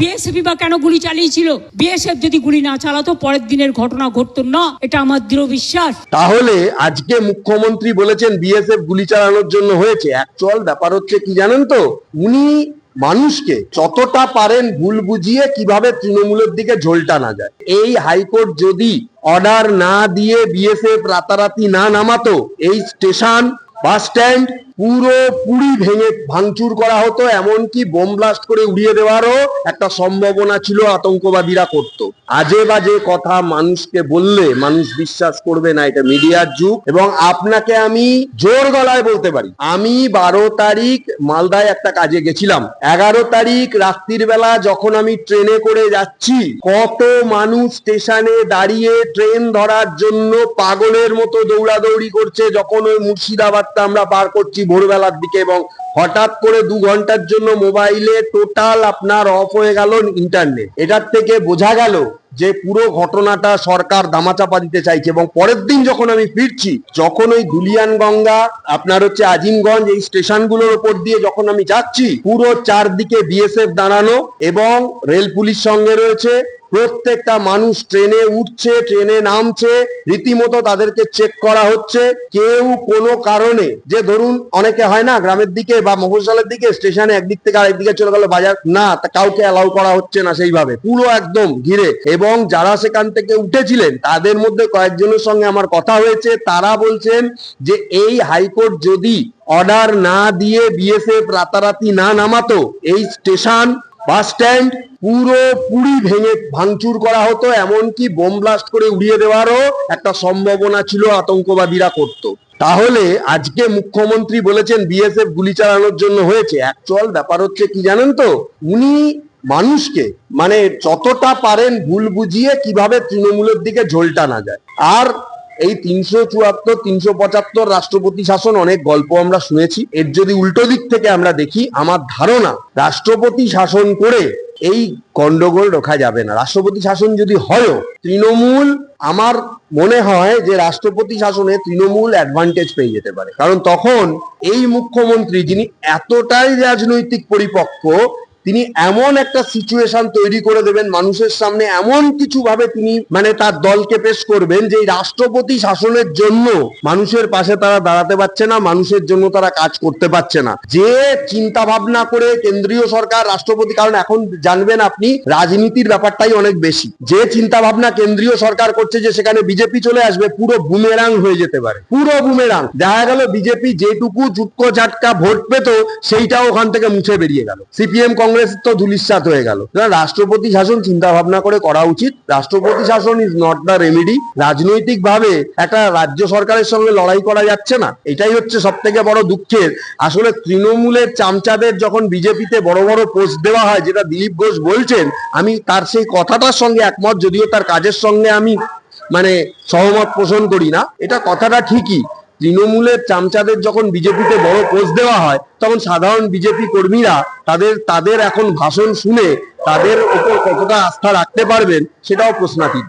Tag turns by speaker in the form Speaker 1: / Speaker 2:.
Speaker 1: BSF বা কেন গুলি চালিয়েছিল? বিএসএফ যদি গুলি না চালাতো, পরের দিনের ঘটনা ঘটতো না। এটা আমার দৃঢ় বিশ্বাস।
Speaker 2: তাহলে আজকে মুখ্যমন্ত্রী বলেছেন বিএসএফ গুলি চালানোর জন্য হয়েছে। অ্যাকচুয়াল ব্যাপার হচ্ছে কি জানেন তো? উনি মানুষকে যতটা পারেন ভুল বুঝিয়ে কীভাবে তৃণমূলের দিকে ঝোলটা না যায়। এই হাইকোর্ট যদি অর্ডার না দিয়ে বিএসএফ রাতারাতি না নামাতো, এই স্টেশন, বাস স্ট্যান্ড পুরো পুরি ভেঙে ভাঙচুর করা হতো, এমনকি বোম ব্লাস্ট করে উড়িয়ে দেওয়ারও একটা সম্ভাবনা ছিল আতঙ্কবাদীরা করত। আজে বাজে কথা মানুষকে বললে মানুষ বিশ্বাস করবে না, এটা মিডিয়ার যুগ। এবং আপনাকে আমি জোর গলায় বলতে পারি, আমি বারো তারিখ মালদায় একটা কাজে গেছিলাম। এগারো তারিখ রাত্রির বেলা যখন আমি ট্রেনে করে যাচ্ছি, কত মানুষ স্টেশনে দাঁড়িয়ে ট্রেন ধরার জন্য পাগলের মতো দৌড়াদৌড়ি করছে, যখন ওই মুর্শিদাবাদটা আমরা পার করছি ভোরবেলার দিকে এবং হঠাৎ করে দু ঘণ্টার জন্য মোবাইলে টোটাল আপনার অফ হয়ে গেল ইন্টারনেট। এটার থেকে বোঝা গেল যে পুরো ঘটনাটা সরকার দামাচাপা দিতে চাইছে এবং পরের দিন যখন আমি ফিরছি, যখন ওই দুলিয়ান গঙ্গা আপনার হচ্ছে আজিমগঞ্জ, এই স্টেশনগুলোর উপর দিয়ে যখন আমি যাচ্ছি, পুরো চারদিকে বিএসএফ দাঁড়ানো এবং রেল পুলিশ সঙ্গে রয়েছে প্রত্যেকটা মানুষ ট্রেনে উঠছে, ট্রেনে নামছে, রীতিমতো তাদেরকে চেক করা হচ্ছে। কেউ কোনো কারণে, যে ধরুন অনেকে হয় না, গ্রামের দিকে বা মফস্বলের দিকে স্টেশনে একদিক থেকে আরেক দিকে চলে গেল বাজার, না কাউকে অ্যালাউ করা হচ্ছে না সেইভাবে। পুরো একদম ঘিরে। এবং যারা সেখান থেকে উঠেছিলেন, তাদের মধ্যে কয়েকজনের সঙ্গে আমার কথা হয়েছে, তারা বলছেন যে এই হাইকোর্ট যদি অর্ডার না দিয়ে বিএসএফ রাতারাতি না নামাতো, এই স্টেশন বাস স্ট্যান্ড পুরো পুরি ভেঙে ভাঙচুর করা হতো, এমনকি বোম ব্লাস্ট করে উড়িয়ে দেওয়ারও একটা সম্ভাবনা ছিল আতঙ্কবাদীরা করত। তাহলে আজকে মুখ্যমন্ত্রী বলেছেন বিএসএফ গুলি চালানোর জন্য হয়েছে। অ্যাকচুয়াল ব্যাপার হচ্ছে কি জানেন তো? উনি মানুষকে মানে যতটা পারেন ভুল বুঝিয়ে কীভাবে তৃণমূলের দিকে ঝোলটা না যায়। আর এই তিনশো চুয়াত্তর, তিনশো পঁচাত্তর রাষ্ট্রপতি শাসন অনেক গল্প আমরা শুনেছি। এর যদি উল্টো দিক থেকে আমরা দেখি, আমার ধারণা, রাষ্ট্রপতি শাসন করে এই গন্ডগোল রোখা যাবে না। রাষ্ট্রপতি শাসন যদি হয়ও, তৃণমূল আমার মনে হয় যে রাষ্ট্রপতি শাসনে তৃণমূল অ্যাডভান্টেজ পেয়ে যেতে পারে। কারণ তখন এই মুখ্যমন্ত্রী, যিনি এতটাই রাজনৈতিক পরিপক্ক তিনি এমন একটা সিচুয়েশন তৈরি করে দেবেন, মানুষের সামনে এমন কিছু ভাবে তিনি মানে তার দলকে পেশ করবেন যে রাষ্ট্রপতি শাসনের জন্য মানুষের পাশে তারা দাঁড়াতে পারছে না, মানুষের জন্য তারা কাজ করতে পারছে না। যে চিন্তা ভাবনা করে কেন্দ্রীয় সরকার, রাষ্ট্রপতি, কারণ এখন জানবেন আপনি, রাজনীতির ব্যাপারটাই অনেক বেশি। যে চিন্তা ভাবনা কেন্দ্রীয় সরকার করছে যে সেখানে বিজেপি চলে আসবে, পুরো বুমেরাং হয়ে যেতে পারে। পুরো বুমেরাং। দেখা গেল বিজেপি যেটুকু চুটকো ঝাটকা ভোট পেত, সেইটাও ওখান থেকে মুছে বেরিয়ে গেল। সিপিএম কংগ্রেস তো ধুলিশ্বাত হয়ে গেল। রাষ্ট্রপতি শাসন চিন্তা ভাবনা করে করা উচিত। রাষ্ট্রপতি শাসন ইজ নট দ্য রেমেডি রাজনৈতিক ভাবে একটা রাজ্য সরকারের সঙ্গে লড়াই করা যাচ্ছে না। এটাই হচ্ছে সব থেকে বড় দুঃখের। আসলে তৃণমূলের চামচাদের যখন বিজেপিতে বড় বড় পোস্ট দেওয়া হয়, যেটা দিলীপ ঘোষ বলছেন, আমি তার সেই কথাটার সঙ্গে একমত, যদিও তার কাজের সঙ্গে আমি মানে সহমত পোষণ করি না। এটা কথাটা ঠিকই। তৃণমূলের চামচাদের যখন বিজেপিতে বড় কোচ দেওয়া হয়, তখন সাধারণ বিজেপি কর্মীরা তাদের তাদের এখন ভাষণ শুনে তাদের ওপর কতটা আস্থা রাখতে পারবেন, সেটাও প্রশ্নাতীত।